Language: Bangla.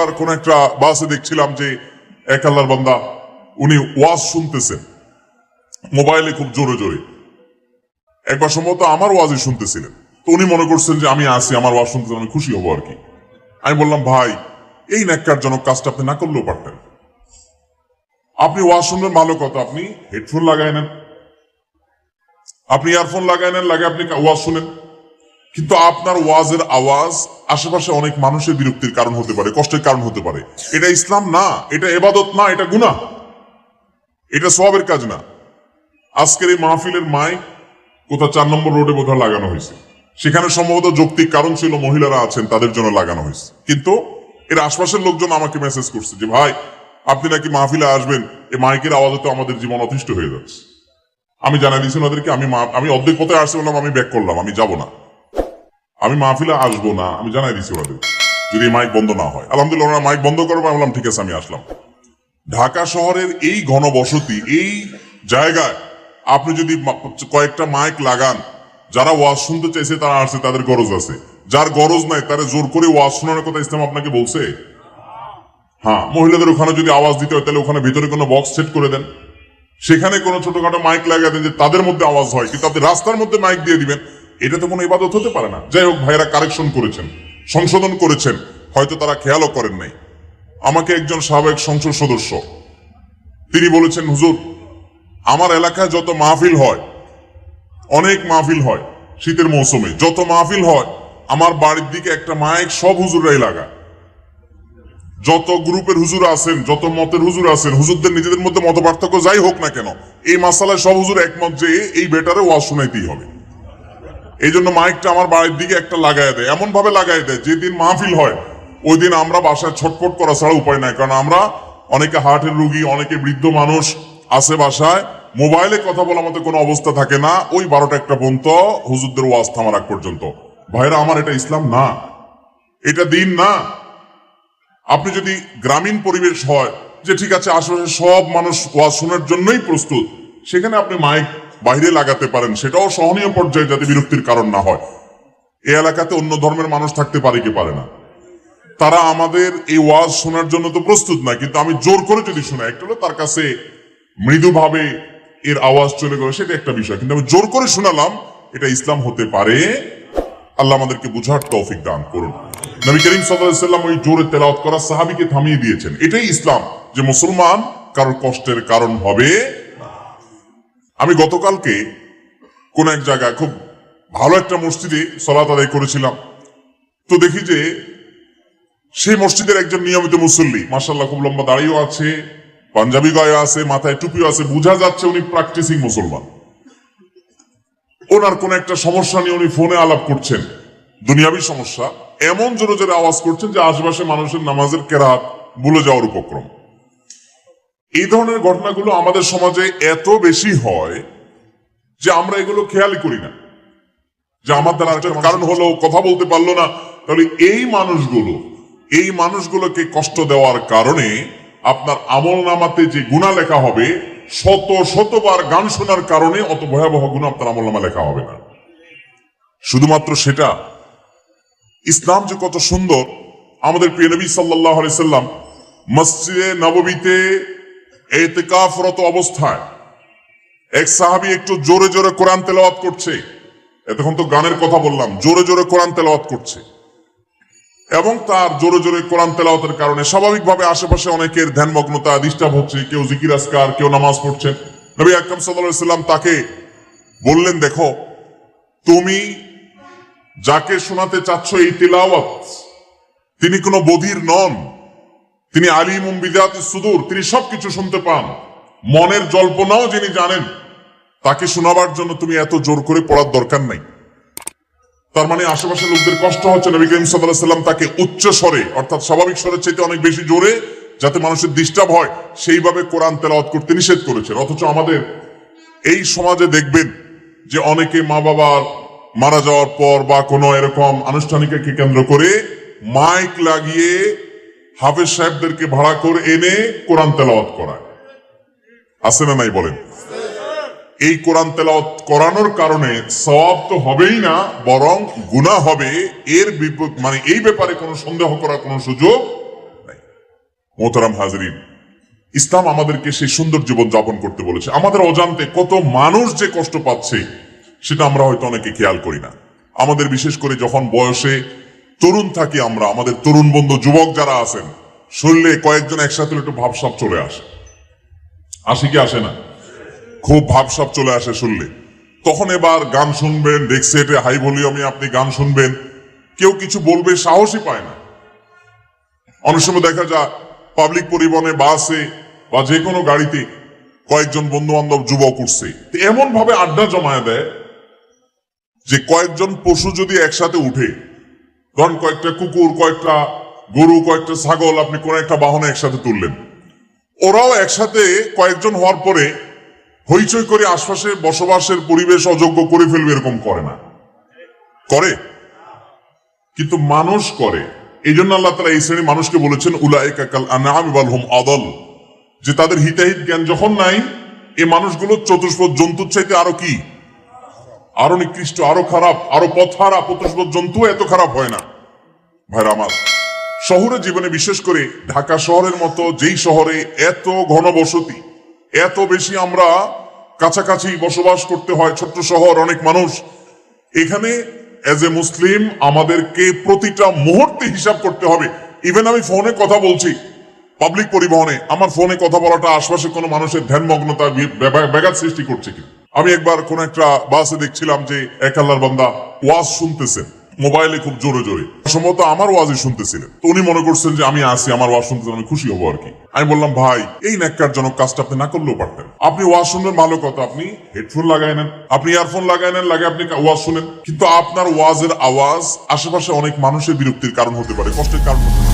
একবার কোন একটা বাসে দেখছিলাম যে এক আল্লাহর বান্দা, উনি ওয়াজ শুনতেছেন মোবাইলে খুব জোরে জোরে। একবার সম্ভবত আমার ওয়াজই শুনতেছিলেন। তো উনি মনে করছেন যে আমি আসি আমার ওয়াজ শুনতে আমি খুশি হব আর কি। আমি বললাম, ভাই, এই ন্যাক্কারজনক কাজটা আপনি না করলেও পারতেন। আপনি ওয়াজ শুনবেন, ভালো কথা। আপনি হেডফোন লাগাই নেন। আপনি ইয়ারফোন লাগাই নেন, লাগে আপনি ওয়াজ শুনেন। কিন্তু আপনার ওয়াজের আওয়াজ আশেপাশে অনেক মানুষের বিরক্তির কারণ হতে পারে, কষ্টের কারণ হতে পারে। এটা ইসলাম না, এটা এবাদত না, এটা গুনাহ। এটা সবের কাজ না। আজকের এই মাহফিলের মাইক কোথাও চার নম্বর রোডে বোধহয় লাগানো হয়েছে। সেখানে সম্ভবত যৌক্তিক কারণ ছিল মহিলারা আছেন, তাদের জন্য লাগানো হয়েছে। কিন্তু এর আশপাশের লোকজন আমাকে মেসেজ করছে যে, ভাই, আপনি নাকি মাহফিলে আসবেন এই মাইকের আওয়াজে তো আমাদের জীবন অতিষ্ঠ হয়ে যাচ্ছে। আমি জানাই দিয়েছি ওনাদেরকে, আমি আমি অর্ধেক পথে আসতে বললাম, আমি ব্যাক করলাম, আমি যাব না। আমি মাহফিলে আসব না, আমি জানাই দিয়েছি ওনাদের যদি মাইক বন্ধ না হয়। আলহামদুলিল্লাহ, ওনারা মাইক বন্ধ করব, আমি বললাম, ঠিক আছে, আমি আসলাম। ঢাকা শহরের এই ঘনবসতি, এই জায়গায় আপনি যদি কয়েকটা মাইক লাগান, যারা ওয়াজ শুনতে চাইছে, তারা আসছে, তাদের গরজ আছে। যার গরজ নাই, তারা জোর করে ওয়াজ শোনানোর কথা ইসলাম আপনাকে বলছে? হ্যাঁ মহিলাদের ওখানে যদি আওয়াজ দিতে হয়, তাহলে ওখানে ভিতরে কোনো বক্স সেট করে দেন। সেখানে কোনো ছোটখাটো মাইক লাগিয়ে দেন যে তাদের মধ্যে আওয়াজ হয়, কিন্তু আপনি রাস্তার মধ্যে মাইক দিয়ে দিবেন। এটা তো কোনো ইবাদত হতে পারে না। যাই হোক ভাইরা কারেকশন করেছেন, সংশোধন করেছেন, হয়তো তারা খেয়ালও করেন নাই। আমাকে একজন সাবেক সংসদ সদস্য, তিনি বলেছেন, হুজুর, আমার এলাকায় যত মাহফিল হয়, অনেক মাহফিল হয় শীতের মৌসুমে, যত মাহফিল হয়, আমার বাড়ির দিকে একটা মাইক সব হুজুররাই লাগায়। যত গ্রুপের হুজুর আছেন, যত মতের হুজুর আছেন, হুজুরদের নিজেদের মধ্যে মত পার্থক্য যাই হোক না কেন, এই মাসালায় সব হুজুর একমত যে এই বেটারে ওয়াজ শোনাইতেই হবে। এই জন্য মাইকটা আমার বাড়ির দিকে একটা লাগাই দেয় এমন ভাবে লাগাই দেয়, যেদিন মাহফিল হয় ওই দিন আমরা বাসায় ছটফট করা ছাড়া উপায় নাই, কারণ আমরা অনেকে হার্টের রুগী, অনেকে বৃদ্ধ মানুষ আসে বাসায়, মোবাইলে কথা বলার মতো কোনো অবস্থা থাকে না, ওই বারোটা একটা পর্যন্ত হুজুরদের ওয়াজ থামার আগ পর্যন্ত। ভাইরা, আমার এটা ইসলাম না, এটা দিন না। আপনি যদি গ্রামীণ পরিবেশ হয়, যে ঠিক আছে, আশেপাশে সব মানুষ ওয়াজ শোনার জন্যই প্রস্তুত, সেখানে আপনি মাইক বাইরে লাগাতে পারেন, সেটাও সহনীয় পর্যায়ে যাতে বিরক্তির কারণ না হয়। এই এলাকাতে অন্য ধর্মের মানুষ থাকতে পারে কি পারে না। তারা আমাদের এই ওয়াজ শোনার জন্য তো প্রস্তুত না, কিন্তু আমি জোর করে যদি শোনা একটা হলো তার কাছে মৃদুভাবে এর আওয়াজ চলে গেল, সেটা একটা বিষয়। কিন্তু আমি জোর করে শোনালাম, এটা ইসলাম হতে পারে। আল্লাহ আমাদেরকে বুঝার তৌফিক দান করুন। নবী করিম সাল্লাম ওই জোরে তেলাওয়াত করা সাহাবিকে থামিয়ে দিয়েছেন। এটাই ইসলাম, যে মুসলমান কারোর কষ্টের কারণ হবে আমি গতকালকে কোন এক জায়গায় খুব ভালো একটা মসজিদে সলাত আদায় করেছিলাম। তো দেখি যে সেই মসজিদের একজন নিয়মিত মুসল্লি মাসাল্লাহ খুব লম্বা দাড়িও আছে, পাঞ্জাবি গায়ে আছে, মাথায় টুপিও আছে, বোঝা যাচ্ছে উনি প্র্যাকটিসিং মুসলমান। ওনার কোন একটা সমস্যা নিয়ে উনি ফোনে আলাপ করছেন। দুনিয়াবি সমস্যা, এমন জোরে জোরে আওয়াজ করছেন যে আশেপাশে মানুষের নামাজের কেরাত ভুলে যাওয়ার উপক্রম। এই ধরনের ঘটনাগুলো আমাদের সমাজে এত বেশি হয় যে আমরা এগুলো খেয়ালই করি না। যে আমার দ্বারা কারণ হলো কথা বলতে পারল না। তাহলে এই মানুষগুলো, এই মানুষগুলোকে কষ্ট দেওয়ার কারণে আপনার আমল নামাতে যে গুণা লেখা হবে, শত শতবার গান শোনার কারণে অত ভয়াবহ গুণ আপনার আমল নামা লেখা হবে না। শুধুমাত্র সেটা, ইসলাম যে কত সুন্দর, আমাদের প্রিয় নবী সাল্লাহ সাল্লাম মসজিদে নববীতে এতেকাফরত অবস্থায়। এক সাহাবি একটু জোরে জোরে কোরআন তেলাওয়াত করছে। এতক্ষণ তো গানের কথা বললাম, জোরে জোরে কোরআন তেলাওয়াত করছে। এবং তার জোরে জোরে কোরআন তেলাওয়াতের কারণে স্বাভাবিকভাবে আশেপাশে অনেকের ধ্যানমগ্নতা, ডিস্টার্ব হচ্ছে, কেউ জিকির আসকার কেউ নামাজ পড়ছেন। নবী আকরাম সাল্লাল্লাহু সাল্লাম তাকে বললেন, দেখো, তুমি যাকে শোনাতে চাচ্ছ এই তেলাওয়াত, তিনি কোনো বধির নন। তিনি আলিম বিদাত সুদূর, তিনি সবকিছু শুনতে পান। মনের জল্পনাও যিনি জানেন, তাকে শোনাবার জন্য তুমি এত জোর করে পড়ার দরকার নাই। তার মানে আশেপাশে লোকদের কষ্ট হচ্ছে, নবী করিম সাল্লাম তাকে উচ্চ স্বরে, অর্থাৎ স্বাভাবিক স্বরের চাইতে অনেক বেশি জোরে, যাতে মানুষের ডিস্টার্ব হয়, সেইভাবে কোরআন তেলাওয়াত করতে নিষেধ করেছেন। অথচ আমাদের এই সমাজে দেখবেন যে অনেকে মা বাবার মারা যাওয়ার পর বা কোনো এরকম আনুষ্ঠানিককে কেন্দ্র করে মাইক লাগিয়ে হাফেজ সাহেবদেরকে ভাড়া করে এনে কোরআন তেলাওয়াত করায়। আছে না নাই বলেন? এই কোরআন তেলাওয়াত করানোর কারণে সওয়াব তো হবেই না, বরং গুনাহ হবে। এর বিপ- মানে এই ব্যাপারে কোনো সন্দেহ করার কোনো সুযোগ নাই। মোহতারাম হাজরিন, ইসলাম আমাদেরকে সেই সুন্দর জীবন যাপন করতে বলেছে। আমাদের অজান্তে কত মানুষ যে কষ্ট পাচ্ছে, সেটা আমরা হয়তো অনেকে খেয়াল করি না। আমাদের বিশেষ করে যখন বয়সে তরুণ থাকি আমরা, আমাদের তরুণ বন্ধু, যুবক যারা আছেন, শরীরে কয়েকজন একসাথে একটু ভাবসাপ চলে আসে। আসি কি আসে না? খুব ভাবসাপ চলে আসে শুনলে তখন এবার গান শুনবেন ডেক্সেটে হাই ভলিউমে আপনি গান শুনবেন, কেউ কিছু বলবে, সাহসই পায় না। অনেক সময় দেখা যায় পাবলিক পরিবহনে বাসে বা যে কোনো গাড়িতে কয়েকজন বন্ধু বান্ধব যুবক উঠছে। এমন ভাবে আড্ডা জমায় দেয় যে কয়েকজন পশু যদি একসাথে উঠে ধরেন কয়েকটা কুকুর, কয়েকটা গরু, কয়েকটা ছাগল, আপনি কোন একটা বাহনে একসাথে তুললেন। ওরাও একসাথে কয়েকজন হওয়ার পরে হইচই করে আশপাশে বসবাসের পরিবেশ অযোগ্য করে ফেলবে এরকম করে না। করে? কিন্তু মানুষ করে। এই জন্য আল্লাহ তালা এই শ্রেণি মানুষকে বলেছেন আনাম ওয়াল আদল। যে তাদের হিতাহিত জ্ঞান যখন নাই এই মানুষগুলো চতুষ্পদ জন্তুর চাইতে আরও কি? আরও নিকৃষ্ট, আরও খারাপ, আরও পথহারা চতুষ্পদ জন্তু এত খারাপ হয় না। ভাইরা আমার, শহরে জীবনে বিশেষ করে ঢাকা শহরের মতো যেই শহরে এত ঘনবসতি, এত বেশি আমরা কাছাকাছি বসবাস করতে হয়, ছোট্ট শহর, অনেক মানুষ, এখানে এজ এ মুসলিম আমাদেরকে প্রতিটা মুহূর্তে হিসাব করতে হবে। ইভেন আমি ফোনে কথা বলছি পাবলিক পরিবহনে, আমার ফোনে কথা বলাটা আশপাশে কোনো মানুষের ধ্যানমগ্নতা, ব্যাঘাত সৃষ্টি করছে কি আমি একবার কোন একটা বাসে দেখছিলাম যে এক আল্লাহর বান্দা ওয়াজ শুনতেছেন মোবাইলে খুব জোরে জোরে। সম্ভবত আমার ওয়াজই শুনতেছিলেন। তো উনি মনে করছেন যে আমি আসি আমার ওয়াজ শুনতেছেন আমি খুশি হব আর কি আমি বললাম, ভাই, এই ন্যাক্কারজনক কাজটা আপনি না করলেও পারতেন। আপনি ওয়াজ শুনবেন, ভালো কথা। আপনি হেডফোন লাগাই নেন, আপনি ইয়ারফোন লাগাই নেন, লাগে আপনি ওয়াজ শুনেন। কিন্তু আপনার ওয়াজের আওয়াজ আশেপাশে অনেক মানুষের বিরক্তির কারণ হতে পারে, কষ্টের কারণ হতে পারে।